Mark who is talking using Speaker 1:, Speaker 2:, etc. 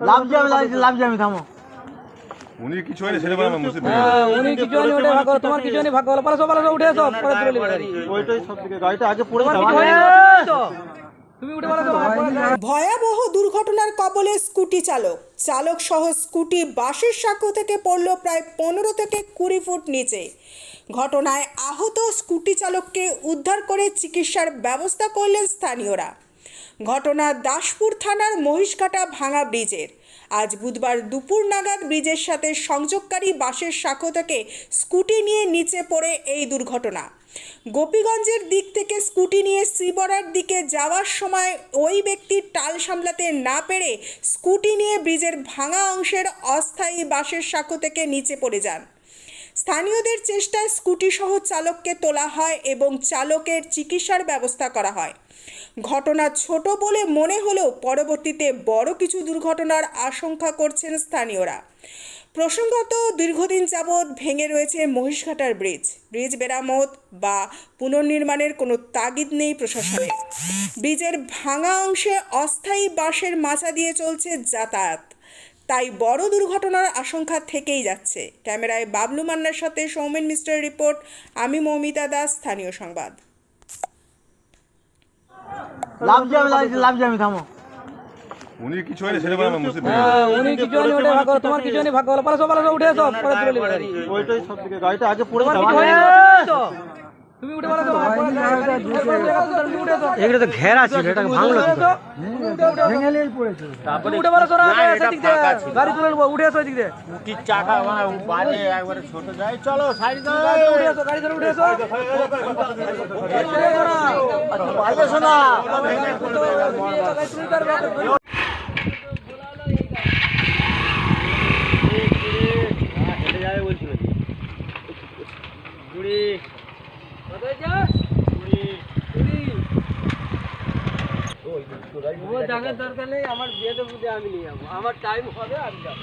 Speaker 1: লাভ যাবে লাভ যাবে থামো।
Speaker 2: উনি কিছু হয়নি ছেলে আমার মুসিদ
Speaker 3: হ্যাঁ, উনি কিছু হয়নি ওটা ভাগ তোমার কিছু হয়নি ভাগ করো পালাসো পালাসো উঠে এসো পরে তুলে নিবে
Speaker 1: ওইটাই সব দিকে গাড়িটা আগে পড়ে
Speaker 3: তোমার কিছু হয়নি তো? তুমি উঠে পালাসো
Speaker 4: ভয়াবহ দুর্ঘটনার কবলে স্কুটি চালক। চালক সহ স্কুটি বাসের সাঁকো থেকে পড়ল প্রায় পনেরো থেকে কুড়ি ফুট নিচে। ঘটনায় আহত স্কুটি চালককে উদ্ধার করে চিকিৎসার ব্যবস্থা করলেন স্থানীয়রা। ঘটনা দাসপুর থানার মহিষকাটা ভাঙা ব্রিজের। আজ বুধবার দুপুর নাগাদ ব্রিজের সাথে সংযোগকারী বাসের শাখো থেকে স্কুটি নিয়ে নিচে পড়ে এই দুর্ঘটনা। গোপীগঞ্জের দিক থেকে স্কুটি নিয়ে শ্রীবরার দিকে যাওয়ার সময় ওই ব্যক্তি টাল সামলাতে না পেরে স্কুটি নিয়ে ব্রিজের ভাঙা অংশের অস্থায়ী বাসের শাখো থেকে নিচে পড়ে যান। স্থানীয়দের চেষ্টায় স্কুটি সহ চালককে তোলা হয় এবং চালকের চিকিৎসার ব্যবস্থা করা হয়। ঘটনা ছোট বলে মনে হলেও পরবর্তীতে বড় কিছু দুর্ঘটনার আশঙ্কা করছেন স্থানীয়রা। প্রসঙ্গত, দীর্ঘদিন যাবৎ ভেঙে রয়েছে মহিষঘাটার ব্রিজ। ব্রিজ মেরামত বা পুনর্নির্মাণের কোনো তাগিদ নেই প্রশাসনের। ব্রিজের ভাঙা অংশে অস্থায়ী বাঁশের মাচা দিয়ে চলছে যাতায়াত। তাই বড় দুর্ঘটনার আশঙ্কা থেকেই যাচ্ছে। ক্যামেরায় বাবলু মান্নার সাথে সৌমেন মিস্টার রিপোর্ট। আমি মৌমিতা দাস স্থানীয় সংবাদ।
Speaker 2: উনি কিছু হয়নি মুসিদ
Speaker 3: হ্যাঁ, উনি কিছু হয়নি ওটা ভাগ তোমার কিছু হয়নি ভাগ করো পালাসো পালাসো উঠে পরে
Speaker 1: ওইটাই সব দিকে গাড়িটা আগে পড়ে?
Speaker 3: তুমি উঠে উঠে এসো
Speaker 1: এগুলো তো ঘেরা ছিল এটাকে ভাঙলো
Speaker 3: তুমি উঠে পালাসো না সেদিক দিয়ে গাড়ি তুলে নেব উঠে এসো এদিক দিয়ে।
Speaker 1: চাকা বাজে একবারে ছোট যায়। চলো সাইড
Speaker 3: উঠে এসো গাড়ি ধরে উঠে এসো। না।
Speaker 1: বাজে শোনা
Speaker 3: গাড়ি তুলে পারবে। কোথায় যা? কুড়ি। জায়গার দরকার নেই আমার বিয়েতে বুঝে আমি নিয়ে যাব। আমার টাইম হবে আমি যাব।